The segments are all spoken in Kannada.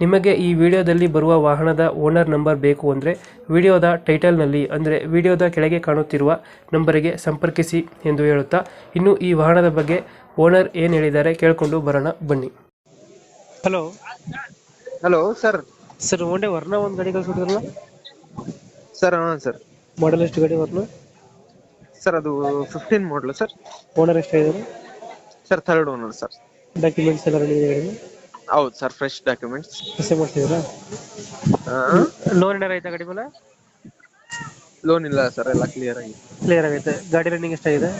ನಿಮಗೆ ಈ ವಿಡಿಯೋದಲ್ಲಿ ಬರುವ ವಾಹನದ ಓನರ್ ನಂಬರ್ ಬೇಕು ಅಂದರೆ ವಿಡಿಯೋದ ಟೈಟಲ್ನಲ್ಲಿ ಅಂದರೆ ವಿಡಿಯೋದ ಕೆಳಗೆ ಕಾಣುತ್ತಿರುವ ನಂಬರಿಗೆ ಸಂಪರ್ಕಿಸಿ ಎಂದು ಹೇಳುತ್ತಾ ಇನ್ನು ಈ ವಾಹನದ ಬಗ್ಗೆ ಓನರ್ ಏನು ಹೇಳಿದ್ದಾರೆ ಕೇಳಿಕೊಂಡು ಬರೋಣ ಬನ್ನಿ. ಹಲೋ. Hello sir. ಸರ್ ಒಂದೇ ವರ್ಣ ಒಂದು ಗಾಡಿ ಕಳಿಸ್ಬಿಟ್ಟಿರಲ್ಲ ಸರ್ ಹಾಂ ಸರ್. ಮಾಡಲ್ ಎಷ್ಟು ಗಾಡಿ ವರ್ಣ ಸರ್ ಅದು ಫಿಫ್ಟೀನ್ ಮಾಡಲು sir. Owner ಎಷ್ಟಾಗಿದ್ದಾರೆ sir third owner sir. Documents ಎಲ್ಲ ರೆಡಿ ಇದೆ ಹೌದು ಸರ್ ಫ್ರೆಶ್ ಡಾಕ್ಯುಮೆಂಟ್ಸ್ ರಿಸೀವ್ ಮಾಡ್ತಿದ್ದೀರಾ? ಲೋನ್ ಏನಾರ ಆಯ್ತಾ ಗಾಡಿ ಮೇಲೆ? ಲೋನ್ ಇಲ್ಲ ಸರ್ ಎಲ್ಲ ಕ್ಲಿಯರ್ ಆಗಿದೆ. ಕ್ಲಿಯರ್ ಆಗೈತೆ. ಗಾಡಿ ರನ್ನಿಂಗ್ ಎಷ್ಟಾಗಿದೆ?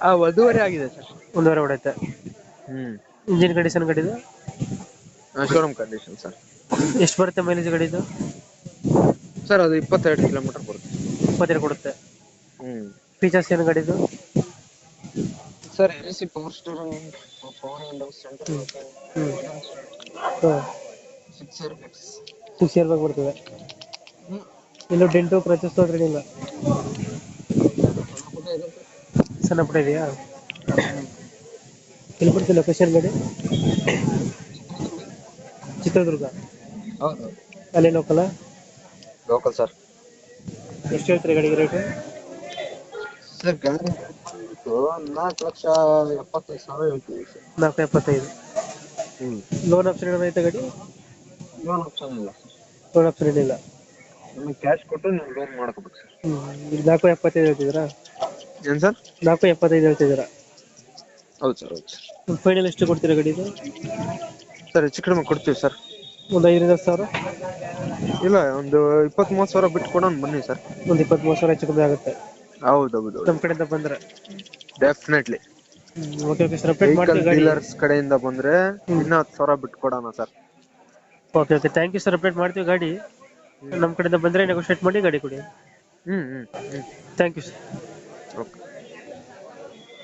ಆ ಒಂದೂವರೆ ಆಗಿದೆ ಸರ್. ಒಂದೂವರೆ ಹೊಡೈತೆ ಹ್ಮ್. ಇಂಜಿನ್ ಕಂಡೀಷನ್ ಗಾಡಿದು? Showroom condition sir. ಎಷ್ಟು ಬರುತ್ತೆ ಮೈಲೇಜ್ ಗಾಡಿದು? ಸರ್ ಅದು ಇಪ್ಪತ್ತೆರಡು ಕಿಲೋಮೀಟರ್ ಬರುತ್ತೆ. ಇಪ್ಪತ್ತೆರಡು ಕೊಡುತ್ತೆ. ಹ್ಮ್. ಫೀಚರ್ಸ್ ಏನು ಗಾಡಿದು? Sir A C power steering power windows centre ಹ್ಞೂ ಹಾಂ six air six air bag ಬರ್ತದೆ ಇನ್ನು ಡೆಂಟು ಪ್ರಚಸ್ ತೊಗೊಂಡ್ರೆ ಇಲ್ಲ. ಸಣ್ಣ ಪುಟ್ಟ ಇದೆಯಾ? ಎಲ್ಲಿ ಬರ್ತದೆ ಲೊಕೇಶನ್ ಗಾಡಿ? ಚಿತ್ರದುರ್ಗ? ಹೌದು ಅಲ್ಲೇ ಲೋಕಲ ಲೋಕಲ್ ಸರ್ ಎಷ್ಟು ಹೇಳ್ತೀರಿ ಗಾಡಿಗೆ ರೇಟು ಸರ್ ಗಾಡಿ ನಾಲ್ಕು ಲಕ್ಷ ಎಪ್ಪತ್ತೈದು ಸಾವಿರ ಹೇಳ್ತೀವಿ ಸರ್. ನಾಲ್ಕು ಎಪ್ಪತ್ತೈದು. ಹ್ಞೂ ಲೋನ್ ಆಪ್ಷನ್ ಏನಾದ್ರು ಐತೆ ಗಾಡಿ? ಲೋನ್ ಆಪ್ಷನ್ ಇಲ್ಲ ಲೋನ್ ಆಪ್ಷನ್ ಏನಿಲ್ಲ. ನಿಮಗೆ ಕ್ಯಾಶ್ ಕೊಟ್ಟು ನೀವು ಲೋನ್ ಮಾಡ್ಕೋಬೇಕು ಸರ್. ಹ್ಞೂ ಈಗ ನಾಲ್ಕು ಎಪ್ಪತ್ತೈದು ಹೇಳ್ತಿದ್ದೀರಾ? ಏನು ಸರ್? ನಾಲ್ಕು ಎಪ್ಪತ್ತೈದು ಹೇಳ್ತಿದ್ದೀರಾ? ಹೌದು ಸರ್ ಹೌದು ಸರ್. ಫೈನಲ್ ಎಷ್ಟು ಕೊಡ್ತೀರಾ ಗಾಡಿದು ಸರ್ ಹೆಚ್ಚು ಕಡಿಮೆ ಕೊಡ್ತೀವಿ ಸರ್. ಒಂದು ಐದರಿಂದ ಹತ್ತು ಸಾವಿರ? ಇಲ್ಲ ಒಂದು ಇಪ್ಪತ್ತ್ ಮೂವತ್ತು ಸಾವಿರ ಬಿಟ್ಟು ಕೊಡೋಣ ಬನ್ನಿ ಸರ್. ಒಂದು ಇಪ್ಪತ್ತ್ಮೂರು ಸಾವಿರ ಹೆಚ್ಚು ಕಮ್ಮಿ ಆಗುತ್ತೆ. ಹೌದು ಹೌದು ನಮ್ಮ ಕಡೆಯಿಂದ ಬಂದ್ರೆ? Definitely okay okay sir update vehicle ಮಾಡ್ತೀವಿ ಗಾಡಿ. ಡೀಲರ್ಸ್ ಕಡೆಯಿಂದ ಬಂದ್ರೆ ಇನ್ನ ಹತ್ತು ಸಾವಿರ ಬಿಟ್ಟು ಕೊಡೋಣ sir okay okay thank you sir update ಮಾಡ್ತೀವಿ ಗಾಡಿ. ನಮ್ಮ ಕಡೆಯಿಂದ ಬಂದರೆ ನೆಗೋಷಿಯೇಟ್ ಮಾಡಿ ಗಾಡಿ ಕೊಡಿ. ಹ್ಮ್ ಹ್ಮ್ ಹ್ಮ್. Thank you sir